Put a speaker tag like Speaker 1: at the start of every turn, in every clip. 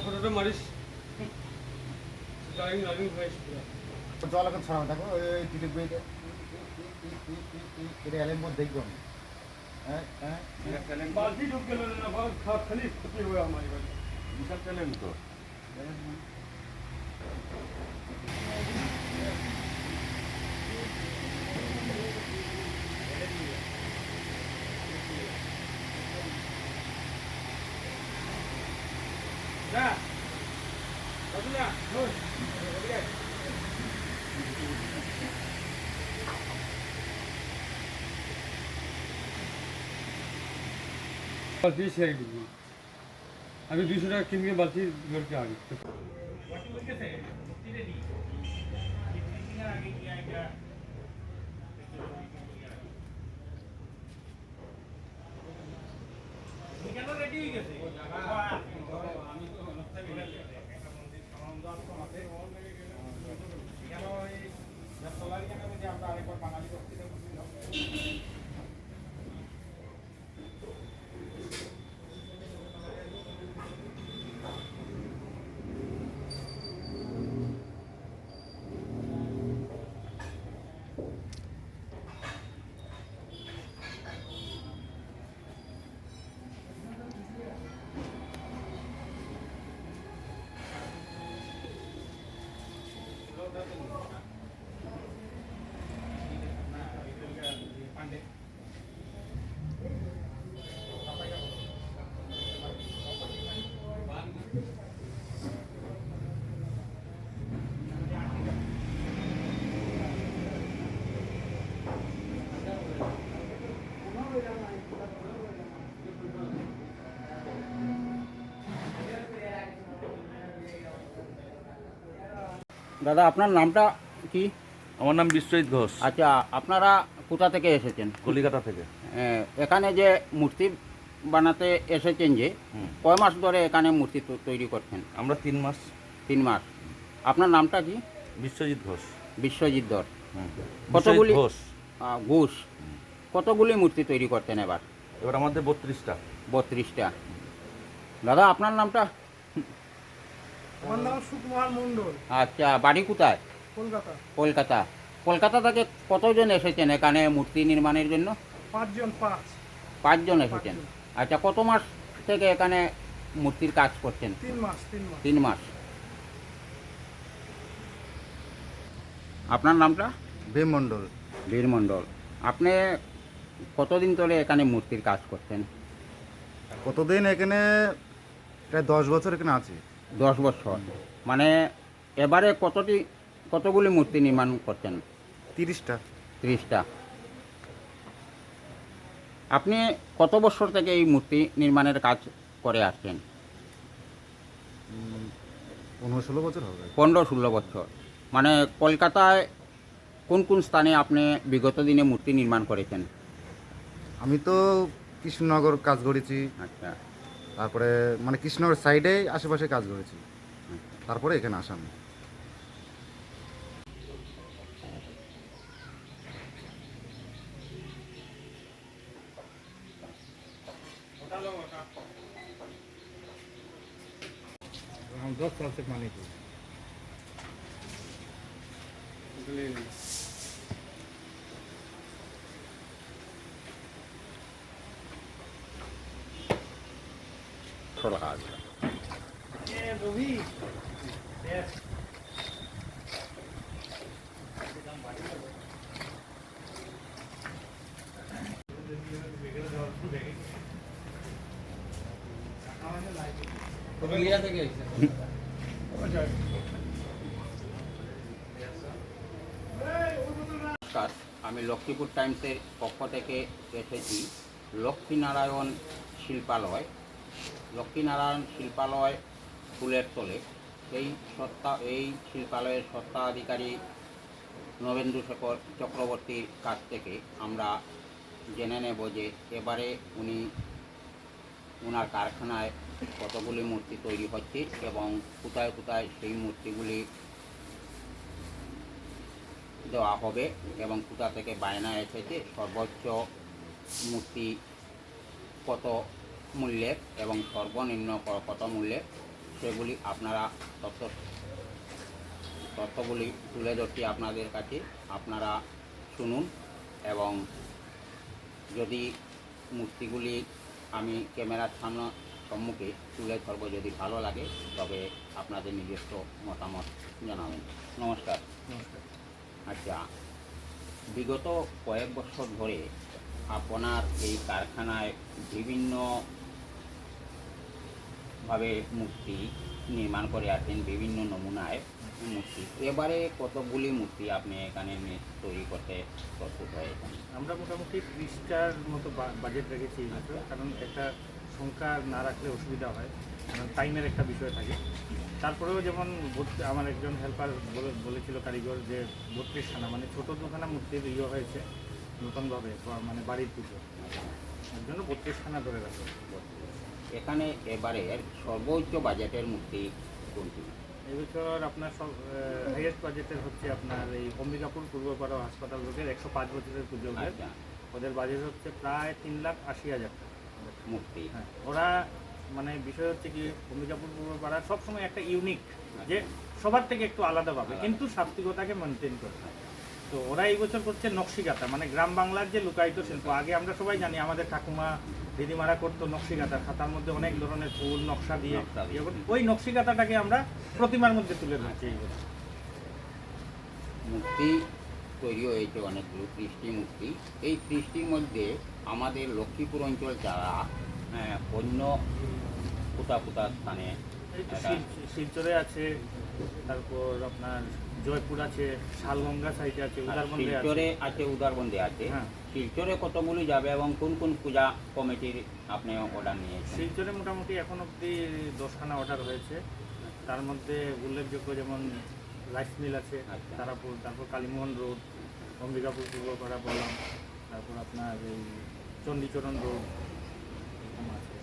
Speaker 1: ফটোটা মারিস driving driving পুরো
Speaker 2: জল এখন ছড়ানো দেখো ওই টিটিপ এটা দেখব আমি হ্যাঁ হ্যাঁ
Speaker 1: বালতি ঢুক গেল না বাল খা- খালি ক্ষতি হবে আমার এবারে
Speaker 3: বিশাল ট্যালেন্ট তো
Speaker 1: যা আসুন না ধুর। বালতি ছেড়ে দিবি আমি দুশো টাকা কিনকে বালতি লড়কে আগে
Speaker 4: দাদা আপনার নামটা কি?
Speaker 3: আমার নাম বিশ্বজিৎ ঘোষ।
Speaker 4: আচ্ছা আপনারা কোথা থেকে এসেছেন?
Speaker 3: কলিকাতা থেকে।
Speaker 4: এখানে যে মূর্তি বানাতে এসেছেন যে কয় মাস ধরে এখানে মূর্তি তৈরি করছেন?
Speaker 3: আমরা তিন মাস।
Speaker 4: তিন মাস। আপনার নামটা কি?
Speaker 3: বিশ্বজিৎ ঘোষ।
Speaker 4: বিশ্বজিৎ
Speaker 3: হুম।
Speaker 4: কতগুলি-
Speaker 3: ঘোষ।
Speaker 4: ঘোষ। কতগুলি মূর্তি তৈরি করতেন এবার?
Speaker 3: এবার আমাদের বত্রিশটা।
Speaker 4: বত্রিশটা। দাদা আপনার নামটা?
Speaker 5: আমার নাম সুকুমার মণ্ডল।
Speaker 4: আচ্ছা বাড়ি কোথায়?
Speaker 5: কলকাতা।
Speaker 4: কলকাতা। কলকাতা থেকে কতজন এসেছেন এখানে মূর্তি নির্মাণের জন্য?
Speaker 5: পাঁচজন পাঁচ।
Speaker 4: পাঁচজন এসেছেন। আচ্ছা কত মাস থেকে এখানে মূর্তির কাজ করছেন?
Speaker 5: তিন মাস তিন মাস।
Speaker 4: তিন মাস। আপনার নামটা?
Speaker 2: ভীম মণ্ডল।
Speaker 4: বীর মণ্ডল। আপনি কতদিন ধরে এখানে মূর্তির কাজ করছেন?
Speaker 2: কতদিন এখানে? প্রায় দশ বছর এখানে আছি।
Speaker 4: দশ বছর। মানে এবারে কতটি কতগুলি মূর্তি নির্মাণ করছেন?
Speaker 2: তিরিশটা।
Speaker 4: তিরিশটা। আপনি কত বছর থেকে এই মূর্তি নির্মাণের কাজ করে আসছেন?
Speaker 2: পনেরো ষোলো বছর হবে।
Speaker 4: পনেরো ষোলো বছর। মানে কলকাতায় কোন কোন স্থানে আপনি বিগত দিনে মূর্তি নির্মাণ করেছেন?
Speaker 2: আমি তো কৃষ্ণনগর কাজ করেছি।
Speaker 4: আচ্ছা।
Speaker 2: তারপরে মানে কৃষ্ণনগর সাইডে আশেপাশে কাজ করেছি তারপরে এখানে আসাম दस साल से পাঁচশো
Speaker 4: টাকা আছে। নমস্কার আমি লক্ষ্মীপুর টাইমসের পক্ষ থেকে এসেছি লক্ষ্মীনারায়ণ শিল্পালয়। লক্ষ্মীনারায়ণ শিল্পালয় ফুলের তলে। এই সত্তা, এই শিল্পালয়ের সত্ত্বাধিকারী নবেন্দু শেখর চক্রবর্তীর কাছ থেকে আমরা জেনে নেব যে এবারে উনি ওনার কারখানায় কতগুলি মূর্তি তৈরি হচ্ছে এবং কোথায় কোথায় সেই মূর্তিগুলি দেওয়া হবে এবং কোথা থেকে বায়না এসেছে, সর্বোচ্চ মূর্তি কত মূল্যের এবং সর্বনিম্ন কত মূল্যের সেগুলি আপনারা তথ্য তথ্যগুলি তুলে ধরছি আপনাদের কাছে আপনারা শুনুন এবং যদি মূর্তিগুলি আমি ক্যামেরার সামনে সম্মুখে তুলে ধরবো যদি ভালো লাগে তবে আপনাদের নিজস্ব মতামত জানাবেন। নমস্কার। আচ্ছা বিগত কয়েক বছর ধরে আপনার এই কারখানায় বিভিন্ন ভাবে মূর্তি নির্মাণ করে আছেন বিভিন্ন নমুনায় মূর্তি। এবারে কতগুলি মূর্তি আপনি এখানে তৈরি করতে প্রস্তুত হয়েছেন?
Speaker 5: আমরা মোটামুটি ত্রিশটার মতো বাজেট রেখেছি কারণ একটা সংখ্যা না রাখলে অসুবিধা হয়, কারণ টাইমের একটা বিষয় থাকে। তারপরেও যেমন আমার একজন হেল্পার বলেছিল কারিগর যে বত্রিশখানা মানে ছোটো দুখানা মূর্তির ইয়ে হয়েছে নতুনভাবে মানে বাড়ির পুজো। এর জন্য বত্রিশখানা ধরে রাখবে
Speaker 4: এখানে এবারে সর্বোচ্চ বাজেটের মূর্তি কোনটি?
Speaker 5: এবছর আপনার সব হাইয়েস্ট বাজেটের হচ্ছে আপনার এই অম্বিকাপুর পূর্বপাড়া হাসপাতাল রোগের একশো পাঁচ বছরের পুজো ওদের।
Speaker 4: আচ্ছা।
Speaker 5: ওদের বাজেট হচ্ছে প্রায় তিন লাখ আশি হাজার টাকা।
Speaker 4: মূর্তি।
Speaker 5: হ্যাঁ ওরা মানে বিষয় হচ্ছে কি অম্বিকাপুর পূর্বপাড়া সবসময় একটা ইউনিক যে সবার থেকে একটু আলাদা পাবে কিন্তু সাত্বিকতাকে মেনটেন করে। তো ওরা এই বছর করছে নকশিকাতা মানে গ্রাম বাংলার যে লুকায়িত শিল্প আগে আমরা সবাই জানি আমাদের ঠাকুমা দিদিমারা করতো নকশিকাতা খাতার মধ্যে অনেক ধরনের ফুল নকশা দিয়ে ওই নকশিকাতাটাকে আমরা প্রতিমার মধ্যে তুলে ধরছি
Speaker 4: মূর্তি তৈরি হয়েছে অনেকগুলো ত্রিশটি মূর্তি। এই ত্রিশটির মধ্যে আমাদের লক্ষ্মীপুর অঞ্চল যারা অন্য কোথা কোথা স্থানে
Speaker 5: শিলচরে আছে তারপর আপনার জয়পুর আছে শালগঙ্গা সাইডে আছে উদারবন্দে আছে
Speaker 4: উদারবন্দে আছে।
Speaker 5: হ্যাঁ।
Speaker 4: শিলচরে কতগুলি যাবে এবং কোন কোন পূজা কমিটির আপনি অর্ডার নিয়েছেন?
Speaker 5: শিলচরে মোটামুটি এখন অবধি দশখানা অর্ডার হয়েছে। তার মধ্যে উল্লেখযোগ্য যেমন রাইস মিল আছে
Speaker 4: আচ্ছা।
Speaker 5: তারাপুর তারপর কালীমোহন রোড অম্বিকাপুর পূর্বপাড়া বললাম তারপর আপনার এই চণ্ডীচরণ রোড এরকম আছে।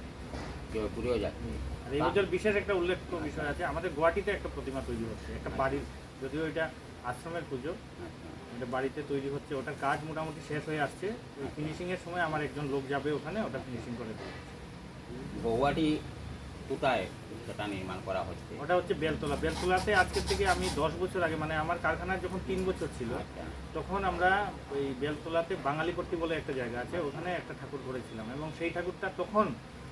Speaker 4: জয়পুরেও যাচ্ছে।
Speaker 5: আর এই বছর বিশেষ একটা উল্লেখ্য বিষয় আছে আমাদের গুয়াহাটিতে একটা প্রতিমা তৈরি হচ্ছে একটা বাড়ির যদিও এটা আশ্রমের পুজো।
Speaker 4: আচ্ছা।
Speaker 5: এটা বাড়িতে তৈরি হচ্ছে ওটার কাজ মোটামুটি শেষ হয়ে আসছে। ওই ফিনিশিংয়ের সময় আমার একজন লোক যাবে ওখানে ওটা ফিনিশিং করে দেবে।
Speaker 4: গৌহাটি কোথায় সেটা নির্মাণ করা হচ্ছে?
Speaker 5: ওটা হচ্ছে বেলতলা। বেলতলাতে আজকের থেকে আমি দশ বছর আগে মানে আমার কারখানার যখন তিন বছর ছিল
Speaker 4: আচ্ছা।
Speaker 5: তখন আমরা ওই বেলতলাতে বাঙালিপট্টি বলে একটা জায়গা আছে ওখানে একটা ঠাকুর করেছিলাম। এবং সেই ঠাকুরটা তখন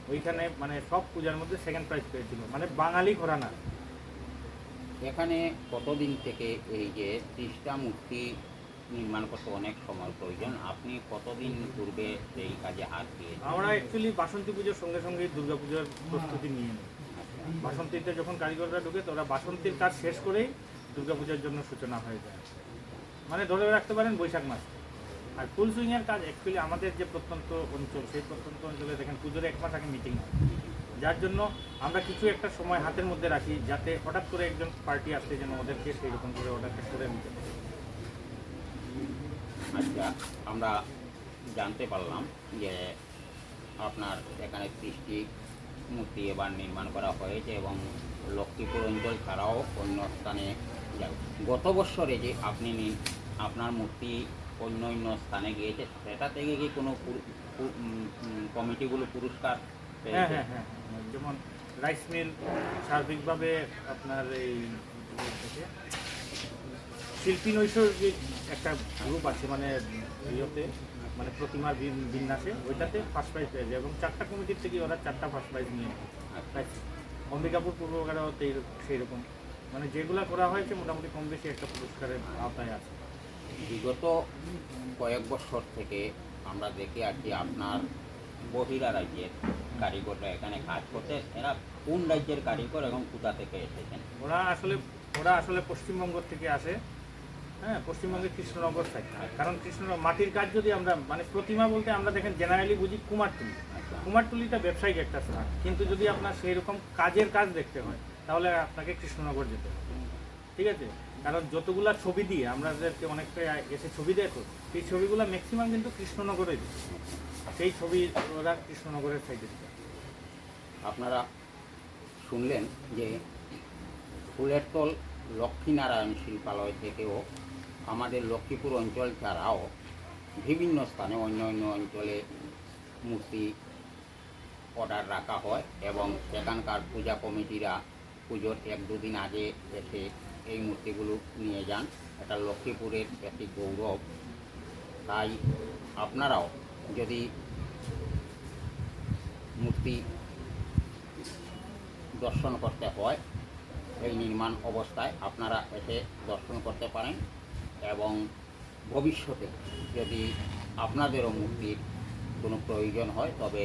Speaker 5: ওইখানে মানে সব পূজার মধ্যে সেকেন্ড প্রাইজ পেয়েছিল। মানে বাঙালি ঘোরানা।
Speaker 4: এখানে কতদিন থেকে এই যে ত্রিশটা মূর্তি নির্মাণ করতে অনেক সময় প্রয়োজন। আপনি কতদিন পূর্বে এই কাজে হাত দিয়েছেন?
Speaker 5: আমরা অ্যাকচুয়ালি বাসন্তী পুজোর সঙ্গে সঙ্গে দুর্গা পুজোর প্রস্তুতি নিয়ে নিই বাসন্তীতে যখন কারিগররা ঢুকে, তো ওরা বাসন্তীর কাজ শেষ করেই দুর্গাপূজার জন্য সূচনা হয়ে যায়। মানে ধরে রাখতে পারেন বৈশাখ মাস। আর ফুল সুইংয়ের কাজ অ্যাকচুয়ালি আমাদের যে প্রত্যন্ত অঞ্চল, সেই প্রত্যন্ত অঞ্চলে দেখেন পুজোর এক মাস আগে মিটিং হয়। যার জন্য আমরা কিছু একটা সময় হাতের মধ্যে রাখি, যাতে হঠাৎ করে একজন পার্টি আসতে যেন ওদেরকে সেই রকম করে অর্ডারটা করে নিতে পারে
Speaker 4: আচ্ছা আমরা জানতে পারলাম যে আপনার এখানে ত্রিশটি মূর্তি এবার নির্মাণ করা হয়েছে এবং লক্ষ্মীপুর অঞ্চল ছাড়াও অন্য স্থানে গত বছরে যে আপনি আপনার মূর্তি অন্য অন্য স্থানে গিয়েছে সেটা থেকে কি কোনো কমিটিগুলো পুরস্কার
Speaker 5: হ্যাঁ হ্যাঁ হ্যাঁ হ্যাঁ। যেমন রাইস মিল সার্বিকভাবে আপনার এই শিল্পী নৈসর্গিক একটা গ্রুপ আছে মানে ইয়েতে মানে প্রতিমার বিন- বিন্যাসে ওইটাতে ফার্স্ট প্রাইজ পেয়েছে এবং চারটা কমিটির থেকে ওরা চারটা ফার্স্ট প্রাইজ নিয়ে। অম্বিকাপুর পূর্বকারাও সেই রকম মানে যেগুলো করা হয়েছে মোটামুটি কম বেশি একটা পুরস্কারের আওতায় আছে।
Speaker 4: বিগত কয়েক বছর থেকে আমরা দেখে আসছি আপনার বহিরা রাজ্যের কারিগররা এখানে কাজ করতে এরা কোন রাজ্যের কারিগর এবং কোথা থেকে এসেছেন?
Speaker 5: ওরা আসলে ওরা আসলে পশ্চিমবঙ্গ থেকে আসে। হ্যাঁ পশ্চিমবঙ্গের কৃষ্ণনগর সাইড কারণ কৃষ্ণনগর মাটির কাজ যদি আমরা মানে প্রতিমা বলতে আমরা দেখেন জেনারেলি বুঝি কুমারটুলি।
Speaker 4: আচ্ছা।
Speaker 5: কুমারটুলিটা ব্যবসায়িক একটা স্থান। কিন্তু যদি আপনার সেই রকম কাজের কাজ দেখতে হয় তাহলে আপনাকে কৃষ্ণনগর যেতে হবে। ঠিক আছে? কারণ যতগুলা ছবি দিয়ে আমাদেরকে অনেকটা এসে ছবি দেখো সেই ছবিগুলো ম্যাক্সিমাম কিন্তু কৃষ্ণনগরে সেই ছবি ওরা কৃষ্ণনগরের সাইডে
Speaker 4: আপনারা শুনলেন যে ফুলের তল লক্ষ্মীনারায়ণ শিল্পালয় থেকেও আমাদের লক্ষ্মীপুর অঞ্চল ছাড়াও বিভিন্ন স্থানে অন্য অন্য অঞ্চলে মূর্তি অর্ডার রাখা হয় এবং সেখানকার পূজা কমিটিরা পুজোর এক দুদিন আগে এসে এই মূর্তিগুলো নিয়ে যান। এটা লক্ষ্মীপুরের একটি গৌরব। তাই আপনারাও যদি মূর্তি দর্শন করতে হয়, এই নির্মাণ অবস্থায় আপনারা এসে দর্শন করতে পারেন। এবং ভবিষ্যতে যদি আপনাদেরও মুক্তির কোনো প্রয়োজন হয় তবে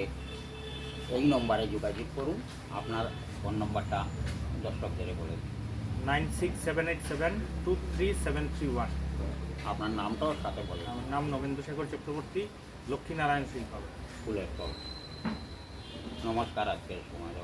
Speaker 4: এই নম্বরে যোগাযোগ করুন। আপনার ফোন নম্বরটা দর্শকদের বলে দিন।
Speaker 5: Nine six seven eight seven two three seven three one.
Speaker 4: আপনার নামটাও সাথে বলে
Speaker 5: আমার নাম নবেন্দ্র শেখর চক্রবর্তী লক্ষ্মীনারায়ণ শিল্পালয়
Speaker 4: ফুলের তল নমস্কার আজকের সময়